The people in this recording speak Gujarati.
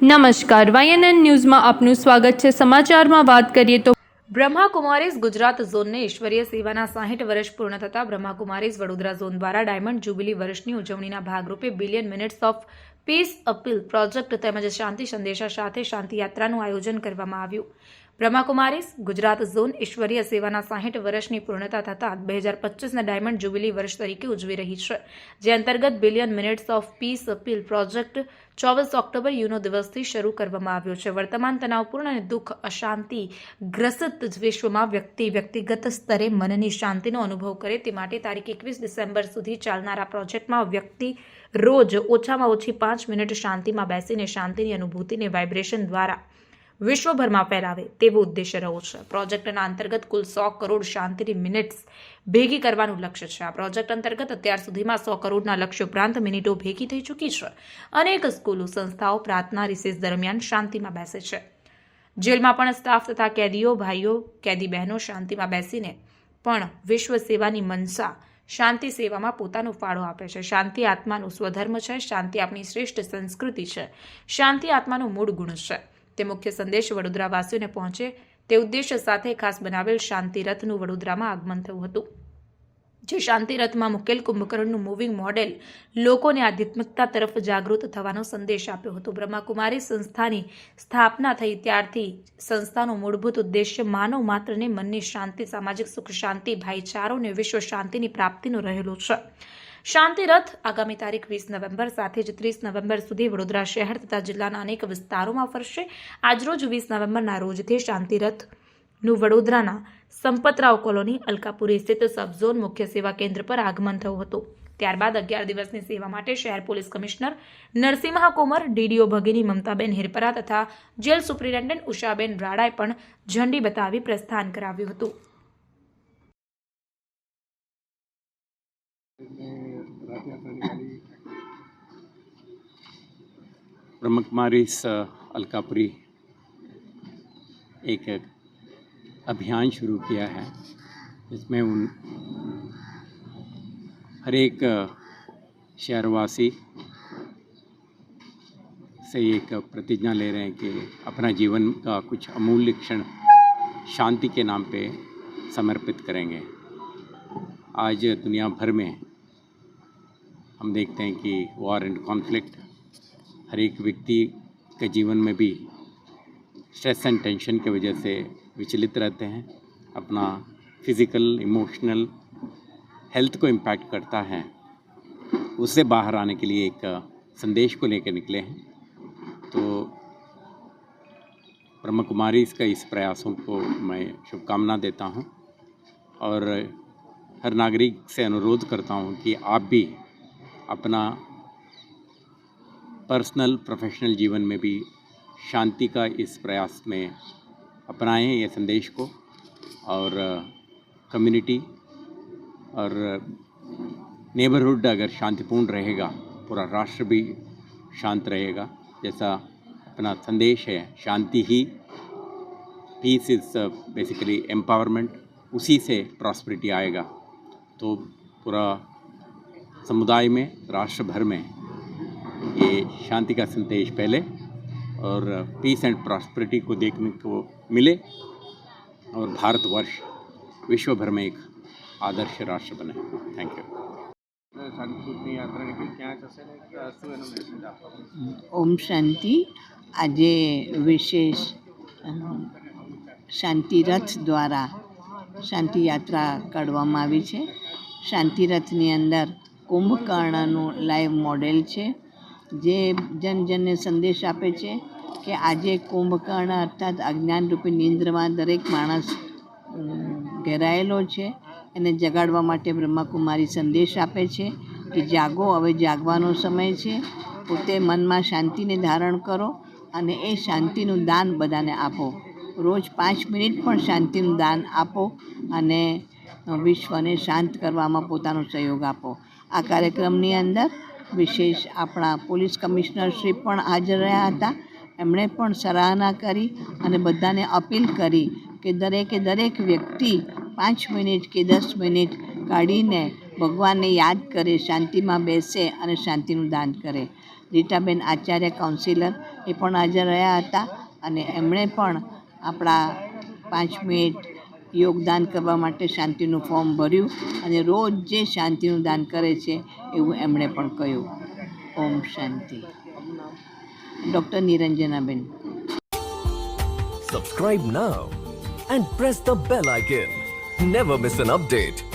નમસ્કાર વાયએનએન ન્યૂઝમાં આપનું સ્વાગત છે. સમાચારમાં વાત કરીએ તો બ્રહ્માકુમારીઝ ગુજરાત ઝોનને ઈશ્વરીય સેવાના સાહીઠ વર્ષ પૂર્ણ થતાં બ્રહ્માકુમારીઝ વડોદરા ઝોન દ્વારા ડાયમંડ જુબિલી વર્ષની ઉજવણીના ભાગરૂપે billion minutes of peace appeal project તેમજ શાંતિ સંદેશા સાથે શાંતિ યાત્રાનું આયોજન કરવામાં આવ્યું. બ્રહ્માકુમારીઝ ગુજરાત ઝોન ઈશ્વરીય સેવાના સાહીઠ વર્ષની પૂર્ણતા થતાં બે હજાર પચીસના ડાયમંડ જ્યુબિલી વર્ષ તરીકે ઉજવી રહી છે, જે અંતર્ગત billion minutes of peace appeal project ચોવીસ ઓક્ટોબર યુનો દિવસથી શરૂ કરવામાં આવ્યો છે. વર્તમાન તણાવપૂર્ણ અને દુઃખ અશાંતિ ગ્રસિત વિશ્વમાં વ્યક્તિ વ્યક્તિગત સ્તરે મનની શાંતિનો અનુભવ કરે તે માટે તારીખ એકવીસ ડિસેમ્બર સુધી ચાલનારા પ્રોજેક્ટમાં વ્યક્તિ રોજ ઓછામાં ઓછી પાંચ મિનિટ શાંતિમાં બેસીને શાંતિની અનુભૂતિને વાઇબ્રેશન દ્વારા વિશ્વભરમાં ફેલાવે તેવો ઉદ્દેશ્ય રહ્યો છે. પ્રોજેક્ટના અંતર્ગત કુલ સો કરોડ શાંતિની મિનિટ્સ ભેગી કરવાનું લક્ષ્ય છે. આ પ્રોજેક્ટ અંતર્ગત અત્યાર સુધીમાં સો કરોડના લક્ષ્ય ઉપરાંત મિનિટો ભેગી થઈ ચૂકી છે. અનેક સ્કૂલો, સંસ્થાઓ પ્રાર્થના રિસેસ દરમિયાન શાંતિમાં બેસે છે. જેલમાં પણ સ્ટાફ તથા કેદીઓ, ભાઈઓ, કેદી બહેનો શાંતિમાં બેસીને પણ વિશ્વ સેવાની મનસા શાંતિ સેવામાં પોતાનો ફાળો આપે છે. શાંતિ આત્માનું સ્વધર્મ છે. શાંતિ આપણી શ્રેષ્ઠ સંસ્કૃતિ છે. શાંતિ આત્માનો મૂળ ગુણ છે. તે મુખ્ય સંદેશ વડોદરાવાસીઓને પહોંચે તે ઉદ્દેશ્ય સાથે ખાસ બનાવેલ શાંતિ વડોદરામાં આગમન થયું હતું. જે શાંતિ મુકેલ કુંભકર્ણનું મૂવિંગ મોડેલ લોકોને આધ્યાત્મિકતા તરફ જાગૃત થવાનો સંદેશ આપ્યો હતો. બ્રહ્માકુમારી સંસ્થાની સ્થાપના થઈ ત્યારથી સંસ્થાનો મૂળભૂત ઉદ્દેશ્ય માનવ માત્રને મનની શાંતિ, સામાજિક સુખ, શાંતિ, ભાઈચારો અને વિશ્વ શાંતિની પ્રાપ્તિનો રહેલો છે. શાંતિ રથ આગામી તારીખ વીસ નવેમ્બર સાથે જ ત્રીસ નવેમ્બર સુધી વડોદરા શહેર તથા જિલ્લાના અનેક વિસ્તારોમાં ફરશે. આજરોજ વીસ નવેમ્બરના રોજથી શાંતિ રથનું વડોદરાના સંપતરાવ કોલોની, અલકાપુરી સ્થિત સબઝોન મુખ્ય સેવા કેન્દ્ર પર આગમન થયું હતું. ત્યારબાદ અગિયાર દિવસની સેવા માટે શહેર police commissioner Narasimha Komar DDO ભગીની, Mamtaben Hirpara તથા જેલ સુપ્રિન્ટેન્ડન્ટ ઉષાબેન રાડાએ પણ ઝંડી બતાવી પ્રસ્થાન કરાવ્યું હતું. ब्रह्म कुमारी अलकापुरी एक अभियान शुरू किया है, जिसमें उन हर एक शहरवासी से एक प्रतिज्ञा ले रहे हैं कि अपना जीवन का कुछ अमूल्य क्षण शांति के नाम पे समर्पित करेंगे। आज दुनिया भर में हम देखते हैं कि वॉर एंड कॉन्फ्लिक्ट हर एक व्यक्ति के जीवन में भी स्ट्रेस एंड टेंशन की वजह से विचलित रहते हैं, अपना फ़िज़िकल इमोशनल हेल्थ को इम्पैक्ट करता है। उससे बाहर आने के लिए एक संदेश को लेकर निकले हैं। तो ब्रह्म कुमारी इसका इस प्रयासों को मैं शुभकामना देता हूँ और हर नागरिक से अनुरोध करता हूँ कि आप भी अपना पर्सनल प्रोफेशनल जीवन में भी शांति का इस प्रयास में अपनाएँ ये संदेश को और कम्युनिटी और नेबरहुड अगर शांतिपूर्ण रहेगा, पूरा राष्ट्र भी शांत रहेगा, जैसा अपना संदेश है, शांति ही पीस इज़ बेसिकली एम्पावरमेंट उसी से प्रॉस्पेरिटी आएगा। तो पूरा समुदाय में, राष्ट्र भर में ये शांति का संदेश फैले और पीस एंड प्रॉस्पेरिटी को देखने को मिले और भारतवर्ष विश्व भर में एक आदर्श राष्ट्र बने थैंक यू શાંતિપૂર્ણની યાત્રા નીકળી ક્યાં જશે ને શું એનો મેસેજ આપવાનો ઓમ શાંતિ આજે વિશેષ અમ, શાંતિરથ દ્વારા શાંતિ યાત્રા કાઢવામાં આવી છે શાંતિરથની અંદર કુંભકર્ણનું લાઈવ મોડેલ છે જે જન જનને સંદેશ આપે છે કે આજે કુંભકર્ણ અર્થાત અજ્ઞાનરૂપી નિંદ્રમાં દરેક માણસ ઘેરાયેલો છે એને જગાડવા માટે બ્રહ્માકુમારી સંદેશ આપે છે કે જાગો, હવે જાગવાનો સમય છે. પોતે મનમાં શાંતિને ધારણ કરો અને એ શાંતિનું દાન બધાને આપો. રોજ પાંચ મિનિટ પણ શાંતિનું દાન આપો અને વિશ્વને શાંત કરવામાં પોતાનો સહયોગ આપો. આ કાર્યક્રમની અંદર વિશેષ આપણા પોલીસ કમિશનર શ્રી પણ હાજર રહ્યા હતા. એમણે પણ સરાહના કરી અને બધાને અપીલ કરી કે દરેકે દરેક વ્યક્તિ પાંચ મિનિટ કે દસ મિનિટ કાઢીને ભગવાનને યાદ કરે, શાંતિમાં બેસે અને શાંતિનું દાન કરે. રીટાબેન આચાર્ય કાઉન્સિલર એ પણ હાજર રહ્યા હતા અને એમણે પણ આપણા પાંચ મિનિટ યોગદાન કરવા માટે શાંતિનું ફોર્મ ભર્યું અને રોજ જે શાંતિનું દાન કરે છે એવું એમણે પણ કહ્યું. ઓમ શાંતિ. Doctor Niranjanaben. Subscribe now and press the bell icon never miss an update.